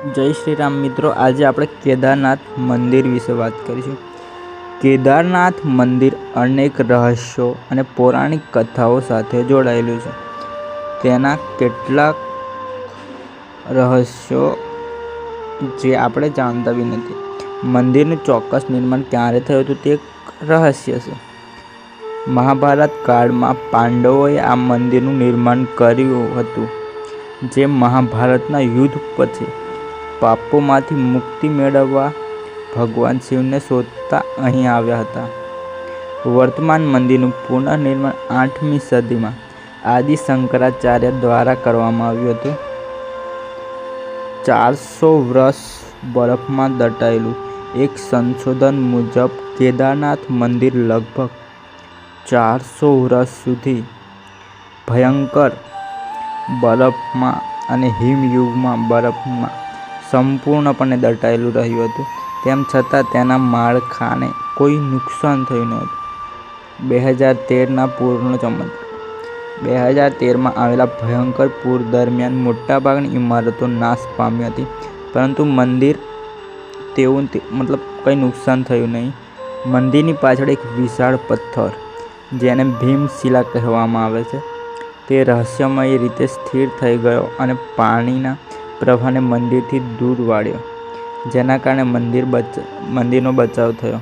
જય શ્રી રામ મિત્રો, આજે આપણે કેદારનાથ મંદિર વિશે વાત કરીશું. કેદારનાથ મંદિર અનેક રહસ્યો અને પૌરાણિક કથાઓ સાથે જોડાયેલું છે. તેના કેટલાક રહસ્યો જે આપણે જાણતા બી નથી. મંદિરનું ચોક્કસ નિર્માણ ક્યારે થયું હતું તે એક રહસ્ય છે. મહાભારત કાળમાં પાંડવોએ આ મંદિરનું નિર્માણ કર્યું હતું, જે મહાભારતના યુદ્ધ પછી. પાપોમાંથી મુક્તિ મેળવવા ભગવાન શિવને શોધતા અહીં આવ્યા હતા. વર્તમાન મંદિરનું પુનઃનિર્માણ આઠમી સદીમાં આદિ શંકરાચાર્ય દ્વારા કરવામાં આવ્યું હતું. ચારસો વર્ષ બરફમાં દટાયેલું એક સંશોધન મુજબ કેદારનાથ મંદિર લગભગ ચારસો વર્ષ સુધી ભયંકર બરફમાં અને હિમયુગમાં બરફમાં સંપૂર્ણપણે દટાયેલું રહ્યું હતું. તેમ છતાં તેના માળખાને કોઈ નુકસાન થયું નહોતું બે હજાર તેરના પૂરનો ચમત્કાર બે હજાર તેરમાં આવેલા ભયંકર પૂર દરમિયાન મોટાભાગની ઇમારતો નાશ પામી હતી. પરંતુ મંદિર તેવું મતલબ કંઈ નુકસાન થયું નહીં. મંદિરની પાછળ એક વિશાળ પથ્થર, જેને ભીમશિલા કહેવામાં આવે છે. તે રહસ્યમય રીતે સ્થિર થઈ ગયો અને પાણીના પ્રવાહને મંદિરથી દૂર વાળ્યો, જેના કારણે મંદિર બચ, મંદિરનો બચાવ થયો.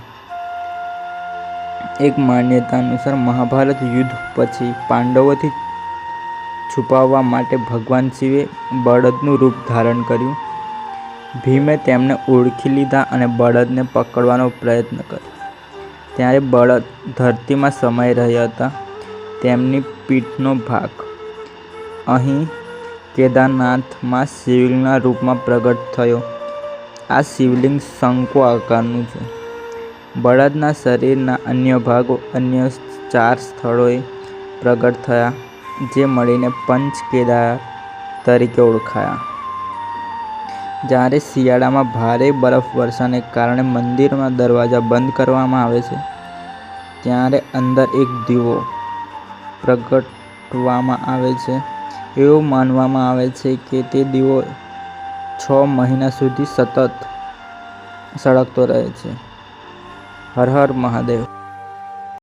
એક માન્યતા અનુસાર મહાભારત યુદ્ધ પછી પાંડવોથી છુપાવવા માટે ભગવાન શિવે બળદનું રૂપ ધારણ કર્યું. ભીમે તેમને ઓળખી લીધા અને બળદને પકડવાનો પ્રયત્ન કર્યો. ત્યારે બળદ ધરતીમાં સમાઈ રહ્યા હતા. તેમની પીઠનો ભાગ અહીં કેદારનાથમાં શિવલિંગના રૂપમાં પ્રગટ થયો. આ શિવલિંગ શંકુ આકારનું છે. બળદના શરીરના અન્ય ભાગો અન્ય ચાર સ્થળોએ પ્રગટ થયા, જે મળીને પંચ કેદાર તરીકે ઓળખાયા. જ્યારે શિયાળામાં ભારે બરફ વર્ષાને કારણે મંદિરમાં દરવાજા બંધ કરવામાં આવે છે, ત્યારે અંદર એક દીવો પ્રગટવામાં આવે છે. એવું માનવામાં આવે છે કે તે દીવો છ મહિના સુધી સતત સળગતો રહે છે. હર હર મહાદેવ.